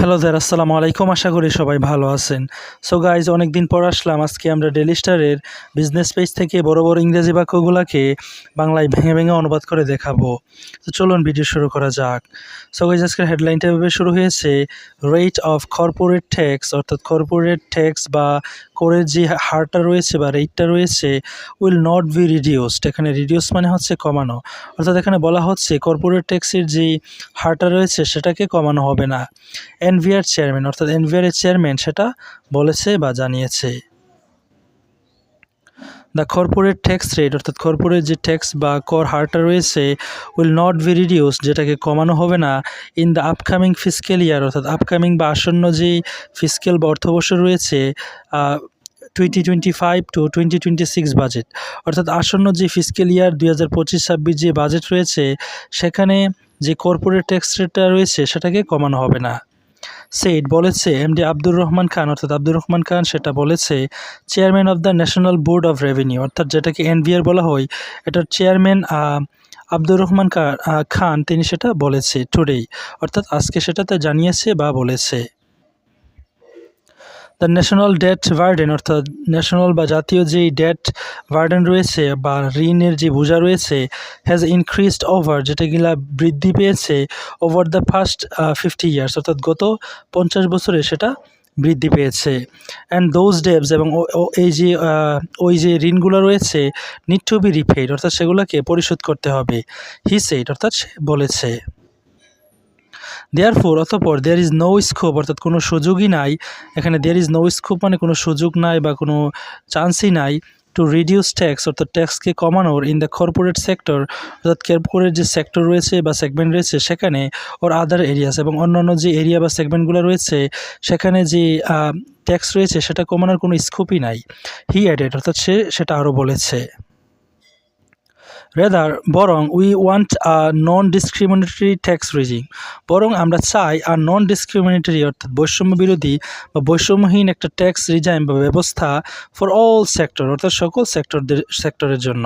Hello jar আসসালামু আলাইকুম। আশা করি সবাই ভালো আছেন। সো গাইজ অনেক দিন পর আসলাম। আজকে আমরা ডেলি স্টারের বিজনেস পেজ থেকে বড় বড় ইংরেজি বাক্যগুলোকে বাংলায় ভেঙে ভেঙে অনুবাদ করে দেখাবো। তো চলুন ভিডিও শুরু করা যাক। সো গাইজ আজকের হেডলাইনটা এভাবে শুরু হয়েছে রেট অফ কর্পোরেট ট্যাক্স অর্থাৎ কর্পোরেট ট্যাক্স বা করের যে হারটা রয়েছে বা রেটটা রয়েছে উইল নট বি রিডিউসড এখানে রিডিউস মানে হচ্ছে কমানো। অর্থাৎ এখানে বলা হচ্ছে কর্পোরেট ট্যাক্সের যে হারটা রয়েছে, সেটাকে কমানো হবে না। এনভিআর চেয়ারম্যান অর্থাৎ এনভিআর এর চেয়ারম্যান সেটা বলেছে বা জানিয়েছে। দ্য কর্পোরেট ট্যাক্স রেট অর্থাৎ কর্পোরেট যে ট্যাক্স বা কর হারটা রয়েছে উইল নট বি রিডিউস যেটাকে কমানো হবে না in the upcoming physical year অর্থাৎ আপকামিং বা আসন্ন যে ফিজিক্যাল বা অর্থবর্ষ রয়েছে twenty twenty five to twenty twenty six budget অর্থাৎ আসন্ন যে ফিজিক্যাল ইয়ার দুই হাজার পঁচিশ ছাব্বিশ যে বাজেট রয়েছে, সেখানে যে কর্পোরেট ট্যাক্স রেটটা রয়েছে, সেটাকে কমানো হবে না। সেইড বলেছে এমডি আব্দুর রহমান খান অর্থাৎ আব্দুর রহমান খান সেটা বলেছে chairman of the national board of revenue অর্থাৎ যেটাকে এনভিআর বলা হয়, এটার চেয়ারম্যান আব্দুর রহমান খান তিনি সেটা বলেছে টুডেই অর্থাৎ আজকে সেটা সেটাতে জানিয়েছে বা বলেছে। দ্য ন্যাশনাল ডেট ভার্ডেন অর্থাৎ ন্যাশনাল বা জাতীয় যেই ডেট ভার্ডেন রয়েছে বা ঋণের যে বোঝা রয়েছে হ্যাজ ইনক্রিজড ওভার যেটা গিলা বৃদ্ধি পেয়েছে over the first fifty years অর্থাৎ গত পঞ্চাশ বছরে সেটা বৃদ্ধি পেয়েছে। অ্যান্ড দোজ ডেবস এবং এই যে ওই যে ঋণগুলো রয়েছে নিড টু বি রিপেড অর্থাৎ সেগুলোকে পরিশোধ করতে হবে। হি সেইট অর্থাৎ সে বলেছে। দেয়ার ফোর অতপর দেয়ার ইজ নো স্কোপ অর্থাৎ কোনো সুযোগই নাই। এখানে দেয়ার ইজ নো স্কোপ মানে কোনো সুযোগ নাই বা কোনো চান্সই নাই টু রিডিউস ট্যাক্স অর্থাৎ ট্যাক্সকে কমানোর ইন দ্য কর্পোরেট সেক্টর অর্থাৎ কর্পোরেট যে সেক্টর রয়েছে বা সেগমেন্ট রয়েছে, সেখানে ওর আদার এরিয়াস এবং অন্যান্য যে এরিয়া বা সেগমেন্টগুলো রয়েছে, সেখানে যে ট্যাক্স রয়েছে, সেটা কমানোর কোনো স্কোপই নাই। হি অ্যাডেড অর্থাৎ সে সেটা আরও বলেছে। রেদার বরং we want a non discriminatory tax regime বরং আমরা চাই আর নন ডিসক্রিমিনেটরি অর্থাৎ বৈষম্য বিরোধী বা বৈষম্যহীন একটা ট্যাক্স রিজাইম বা ব্যবস্থা ফর অল সেক্টর অর্থাৎ সকল সেক্টরদের সেক্টরের জন্য।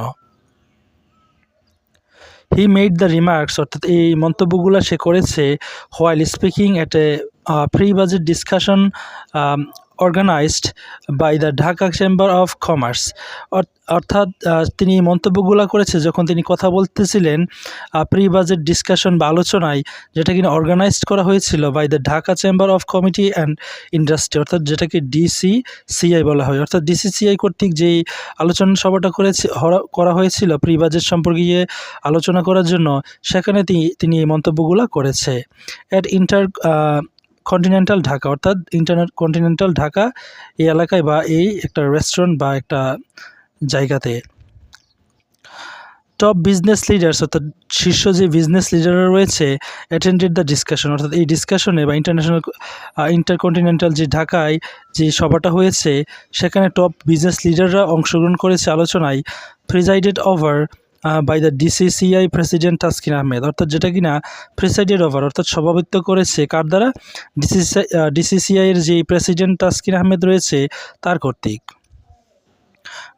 হি মেড দ্য রিমার্কস অর্থাৎ এই মন্তব্যগুলো সে করেছে while speaking at a pre budget discussion organised by the Dhaka chamber of commerce অর্থাৎ তিনি মন্তব্যগুলো করেছে যখন তিনি কথা বলতেছিলেন প্রি বাজেট ডিসকাশন বা আলোচনায়, যেটা কিনা অর্গানাইজড করা হয়েছিল by the Dhaka chamber of committee and industry অর্থাৎ যেটাকে ডিসি সিআই বলা হয়। অর্থাৎ ডিসিসিআই কর্তৃক যেই আলোচনা সভাটা করেছে করা হয়েছিল প্রি বাজেট সম্পর্কে আলোচনা করার জন্য, সেখানে তিনি এই মন্তব্যগুলো করেছে। অ্যাট ইন্টার কন্টিনেন্টাল ঢাকা, অর্থাৎ ইন্টারনেট কন্টিনেন্টাল ঢাকা এই এলাকায় বা এই একটা রেস্টুরেন্ট বা একটা জায়গাতে। টপ বিজনেস লিডার্স অর্থাৎ শীর্ষ যে বিজনেস লিডাররা রয়েছে অ্যাটেন্ডেড দ্য ডিসকাশন অর্থাৎ এই ডিসকাশনে বা ইন্টারন্যাশনাল ইন্টারকন্টিনেন্টাল যে ঢাকায় যে সভাটা হয়েছে, সেখানে টপ বিজনেস লিডাররা অংশগ্রহণ করেছে আলোচনায় presided over by the DCCI president Taskin Ahmed. অর্থাৎ যেটা কিনা প্রেসাইডেড ওভার অর্থাৎ সভাপতিত্ব করেছে কার দ্বারা? ডিসিসিআই ডিসিসিআইয়ের যে প্রেসিডেন্ট তাসকিন আহমেদ রয়েছে, তার কর্তৃক।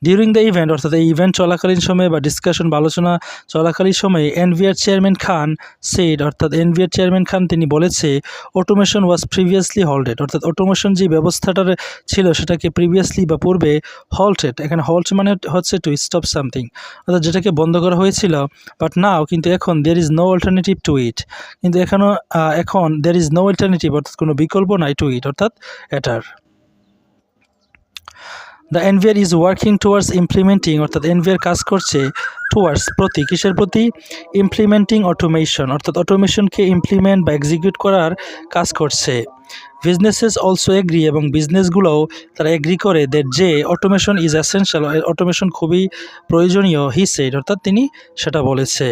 ডিউরিং দ্য ইভেন্ট অর্থাৎ এই ইভেন্ট চলাকালীন সময়ে বা ডিসকাশন বা আলোচনা চলাকালীন সময়ে এনভিআর চেয়ারম্যান খান সেড অর্থাৎ এনভিআর চেয়ারম্যান খান তিনি বলেছে অটোমেশন ওয়াজ প্রিভিয়াসলি হল্টেড অর্থাৎ অটোমেশন যে ব্যবস্থাটার ছিল সেটাকে প্রিভিয়াসলি বা পূর্বে হল্টেড এখানে হল্ট মানে হচ্ছে টু স্টপ সামথিং অর্থাৎ যেটাকে বন্ধ করা হয়েছিল বাট নাও কিন্তু এখন there is no alternative to it কিন্তু এখনও এখন দের ইজ নো অল্টারনেটিভ অর্থাৎ কোনো বিকল্প নাই টু ইট অর্থাৎ এটার। The NVR is working towards implementing অর্থাৎ এনভিআর কাজ করছে টুয়ার্ডস প্রতি, কিসের প্রতি? ইমপ্লিমেন্টিং অটোমেশন অর্থাৎ অটোমেশনকে ইমপ্লিমেন্ট বা এক্সিকিউট করার কাজ করছে। বিজনেসেস অলসো এগ্রি এবং বিজনেসগুলোও তারা এগ্রি করে দ্যাট যে অটোমেশন ইজ অ্যাসেনশিয়াল অটোমেশন খুবই প্রয়োজনীয় হি সেড অর্থাৎ তিনি সেটা বলেছে।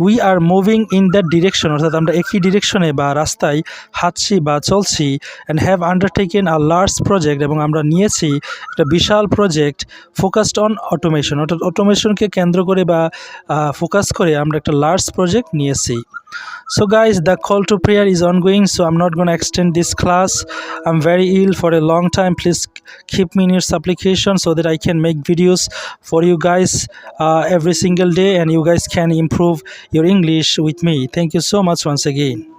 We are moving in that direction অর্থাৎ আমরা একই ডিরেকশনে বা রাস্তায় হাঁটছি বা চলছি and have undertaken a large project এবং আমরা নিয়েছি একটা বিশাল প্রজেক্ট ফোকাসড অন অটোমেশন অর্থাৎ অটোমেশনকে কেন্দ্র করে বা ফোকাস করে আমরা একটা লার্জ প্রজেক্ট নিয়েছি। So guys, the call to prayer is ongoing. So I'm not going to extend this class. I'm very ill for a long time. Please keep me in your supplication so that I can make videos for you guys uh, every single day and you guys can improve your English with me. Thank you so much once again.